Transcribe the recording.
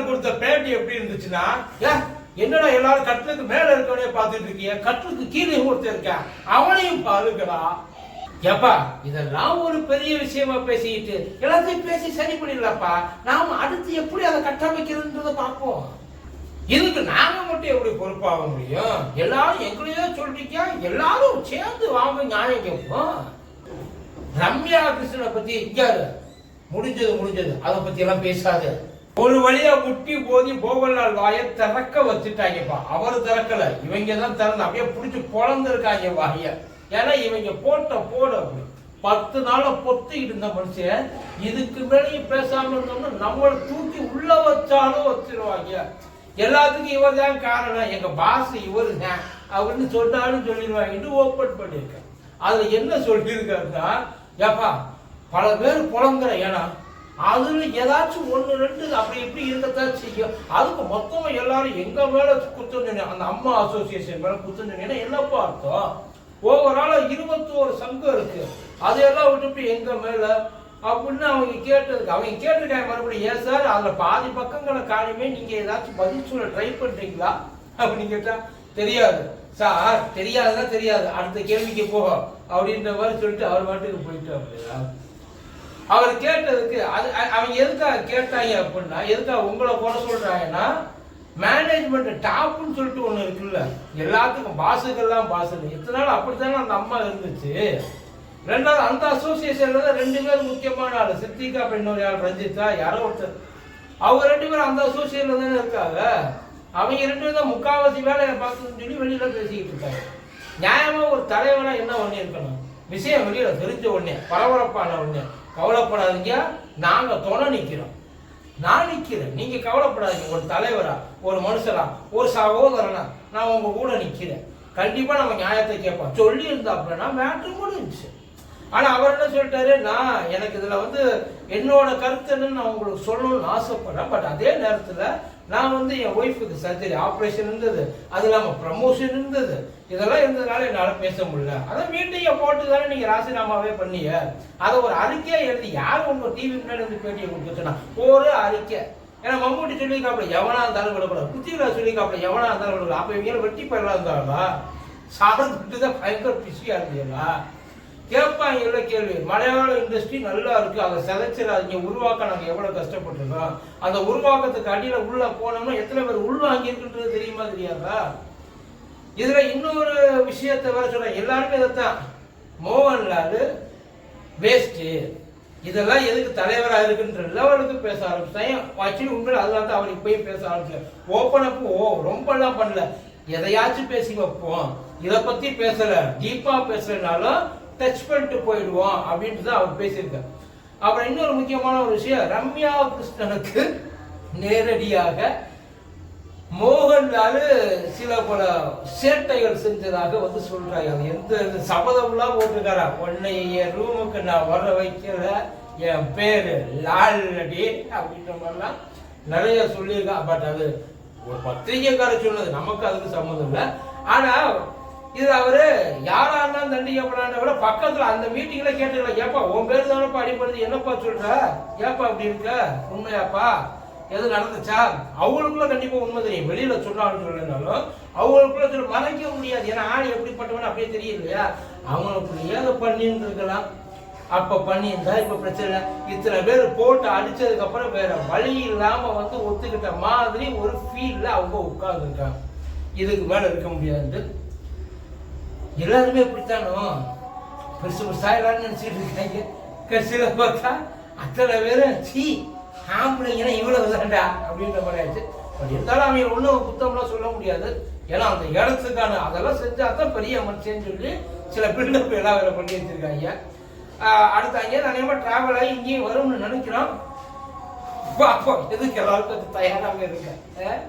நாள் கொடுத்த பேட்டி எப்படி இருந்துச்சுன்னா ஏ, என்னடா எல்லாரும் கட்டிலுக்கு மேல இருக்கவனே பார்த்துட்டு இருக்கிய கட்டிலுக்கு கீழே ஒருத்தர் இருக்கான் அவனையும் பாருங்கடா. ஏப்பா இதெல்லாம் ஒரு பெரிய விஷயமா பேசிக்கிட்டு எல்லாத்தையும் பேசி சரி பண்ணிடலாப்பா நாம அடுத்து எப்படி அதை கட்டமைக்கிறதுன்றத பார்ப்போம். இதுக்கு நாங்க மட்டும் எப்படி பொறுப்பாக முடியும்? எல்லாரும் எங்களையோ சொல்றீங்க எல்லாரும் சேர்ந்து வாங்க நியாயம் கேட்போம். ரம்யா கிருஷ்ணனை பத்தி யாரு? முடிஞ்சது முடிஞ்சது. அதை பத்தி எல்லாம் பேசாது. ஒரு வழியா முட்டி போதி போகலால் வாயை திறக்க வச்சுட்டாங்கப்பா. அவர் திறக்கல. இவங்க தான் திறந்து அப்படியே புடிச்சு பொழந்திருக்காங்க வாய. ஏன்னா இவங்க போட்ட போட அப்படி பத்து நாள பொத்திக்கிட்டு இருந்த மனுஷன் இதுக்கு மேலேயும் பேசாம இருந்தோம்னா நம்மளை தூக்கி உள்ள வச்சாலும் வச்சிருவாங்க. எல்லாத்துக்கும் இவர் தான் காரணம். எங்க பாஸ் இவர் தான் அப்படின்னு சொன்னாலும் சொல்லிடுவாங்கன்னு ஓப்பன் பண்ணியிருக்கேன். அதுல என்ன சொல்லியிருக்காருன்னா ஏப்பா பல பேர் புலங்குற ஏன்னா அதுல ஏதாச்சும் ஒன்று ரெண்டு அப்படி இப்படி இருக்கத்தான் செய்யும். அதுக்கு மொத்தம் எல்லாரும் எங்க மேல குத்தம் சொன்னீங்க அந்த அம்மா அசோசியேஷன் மேல குத்தம் சொன்னீங்கன்னா என்னப்பா அர்த்தம் ஓவரால இருபத்தோரு சங்கம் இருக்கு. அதையெல்லாம் விட்டுட்டு எங்க மேல? அப்படின்னு அவங்க கேட்டதுக்கு அவங்க கேட்டிருக்காங்க மறுபடியும் ஏன் சார் அதுல பாதி பக்கங்களை காரியமே நீங்க ஏதாச்சும் பதில் சொல்ல ட்ரை பண்றீங்களா? அப்படின்னு கேட்டா தெரியாது. சார் தெரியாதுன்னா தெரியாது. அடுத்த கேள்விக்கு போகும் அப்படின்ற மாதிரி சொல்லிட்டு அவர் பாட்டுக்கு போயிட்டு அப்படியா அவர் கேட்டதுக்கு அது அவங்க எதுக்காக கேட்டாங்க அப்படின்னா எதுக்காக உங்களை போட சொல்றாங்கன்னா மேனேஜ்மெண்ட் டாப்னு சொல்லிட்டு ஒன்று இருக்குல்ல. எல்லாத்துக்கும் பாசுக்கெல்லாம் பாசு இத்தனை நாள் அப்படித்தானே அந்த அம்மா இருந்துச்சு. ரெண்டாவது அந்த அசோசியேஷன்ல தான் ரெண்டு பேர் முக்கியமான ஆள். சித்திகா பெண்ணோட ஆள் ரஞ்சித்தா யாரோ ஒருத்தர். அவங்க ரெண்டு பேரும் அந்த அசோசியேஷன்ல தானே இருக்காங்க. அவங்க ரெண்டு பேரும் தான் முக்காவாசி வேலையை பார்க்கணும்னு சொல்லி வெளியில பேசிக்கிட்டு இருக்காங்க. நியாயமா ஒரு தலைவனா என்ன ஒண்ணு இருக்கணும் விஷயம் வெளியில தெரிஞ்ச உடனே பரபரப்பான உடனே. கவலைப்படாதீங்க. நாங்க துணை நிக்கிறோம். நான் நிக்கிறேன். நீங்க கவலைப்படாதீங்க. ஒரு தலைவரா ஒரு மனுஷரா ஒரு சகோதரனா நான் உங்க கூட நிக்கிறேன். கண்டிப்பா நம்ம நியாயத்தை கேட்போம். சொல்லி இருந்தா அப்படின்னா மேட்ரு முடிஞ்சு ஆனா அவர் என்ன சொல்லிட்டாரு? நான் எனக்கு இதுல வந்து என்னோட கருத்து என்னன்னு நான் உங்களுக்கு சொல்லணும்னு ஆசைப்படுறேன். பட் அதே நேரத்துல நான் வந்து என் ஒய்ஃபுக்கு சர்ஜரி ஆப்ரேஷன் இருந்தது. அது இல்லாமல் ப்ரமோஷன் இருந்தது. இதெல்லாம் இருந்ததுனால என்னால் பேச முடியல. அதை மீட்டிங்க போட்டு தானே நீங்கள் ராசினாமாவே பண்ணிய. அதை ஒரு அறிக்கையாக எழுதி யார் உங்க டிவி முன்னாடி வந்து பேட்டியை கொடுத்துச்சுன்னா ஒரு அறிக்கை. ஏன்னா மம்மூட்டி சொல்லியிருக்காப்புல எவனா இருந்தாலும் விடக்கூடாது. புத்திரா சொல்லியிருக்காப்புல எவனா இருந்தாலும் விடக்கூடாது. அப்போ இவங்க வெட்டி பயிலாம் இருந்தாங்களா விட்டு தான் பயங்கர பிஸியாக இருந்தீங்களா? கேட்பாங்கல்ல கேள்வி. மலையாள இண்டஸ்ட்ரி நல்லா இருக்கு. அதை சிதைச்சிடாதீங்க. உருவாக்க நாங்கள் எவ்வளோ கஷ்டப்பட்டிருக்கோம்? அந்த உருவாக்கத்துக்கு அடியில் உள்ளே போனோம்னா எத்தனை பேர் உள் வாங்கியிருக்குன்றது தெரியுமா தெரியாதா? இதில் இன்னொரு விஷயத்தை வேற சொல்றேன். எல்லாருமே இதைத்தான். மோகன்லால் வேஸ்ட்டு இதெல்லாம் எதுக்கு தலைவராக இருக்குன்ற லெவலுக்கு பேச ஆரம்பிச்சேன் ஆக்சுவலி உண்மையில் அதெல்லாம் தான் அவர் இப்பயும் பேச ஆரம்பிச்சேன் ஓப்பன் அப் ஓ ரொம்பலாம் பண்ணல. எதையாச்சும் பேசி வைப்போம். இதை பற்றி பேசலை. டீப்பாக பேசலைனாலும் டச் பண்ணிட்டு போயிடுவோம் அப்படின்ட்டு தான் அவர் பேசியிருக்கார். அப்புறம் இன்னொரு முக்கியமான ஒரு விஷயம் ரம்யா கிருஷ்ணனுக்கு நேரடியாக மோகன்லால் சில பல சேட்டைகள் செஞ்சதாக வந்து சொல்றாங்க. அது எந்த சபதம்லாம் போட்டிருக்காரா? உன்னை என் ரூமுக்கு நான் வர வைக்கிற என் பேர் லால் ரெடி அப்படின்ற மாதிரிலாம் நிறைய சொல்லியிருக்கான் பட் அது ஒரு பத்திரிகைக்காரர் சொன்னது நமக்கு அதுக்கு சம்மந்தம் இல்லை. ஆனால் இது அவரு யாரா இருந்தாலும் தண்டிக்கப்படாத விட பக்கத்துல அந்த மீட்டிங்ல கேட்டுக்கலாம் ஏப்பா உன் பேர் தானப்பா அடிப்படுது என்னப்பா சொல்ற? ஏப்பா அப்படி இருக்க? உண்மையாப்பா? எது நடந்துச்சா? அவங்களுக்குள்ள கண்டிப்பா உண்மை தெரியும். வெளியில சொன்னாலும் சொல்லனாலும் அவங்களுக்குள்ள சொல்ல மறைக்க முடியாது. ஏன்னா ஆள் எப்படிப்பட்டவன் அப்படியே தெரியும் இல்லையா அவங்களுக்குள்ள ஏதோ பண்ணின்னு இருக்கலாம். அப்ப பண்ணியிருந்தா இப்ப பிரச்சனை இல்லை. இத்தனை பேர் போட்டு அடிச்சதுக்கு அப்புறம் வேற வழி இல்லாம வந்து ஒத்துக்கிட்ட மாதிரி ஒரு ஃபீல்ல அவங்க உட்கார்ந்துருக்காங்க. இதுக்கு மேல இருக்க முடியாது. எல்லாருமே இப்படித்தானோ? பெருசு பெருசாயிலான்னு நினச்சிட்டு இருக்காங்க. கடைசியில் பார்த்தா அத்தனை பேரும் சீ ஆம்பளைங்கன்னா இவ்வளவு தான்டா அப்படின்ற மாதிரி ஆச்சு பட் இருந்தாலும் அவங்க ஒன்றும் புத்தம்லாம் சொல்ல முடியாது. ஏன்னா அந்த இடத்துக்கான அதெல்லாம் செஞ்சால் தான் பெரிய மனுஷன் சொல்லி சில பில்டப் எல்லாம் வேலை பண்ணி வச்சிருக்காங்க. அடுத்த அங்கே அங்கேயே டிராவல் ஆகி இங்கேயும் வரும்னு நினைக்கிறோம். பார்ப்போம் எதுக்கு எல்லாருக்கும் தயாராக இருக்கேன்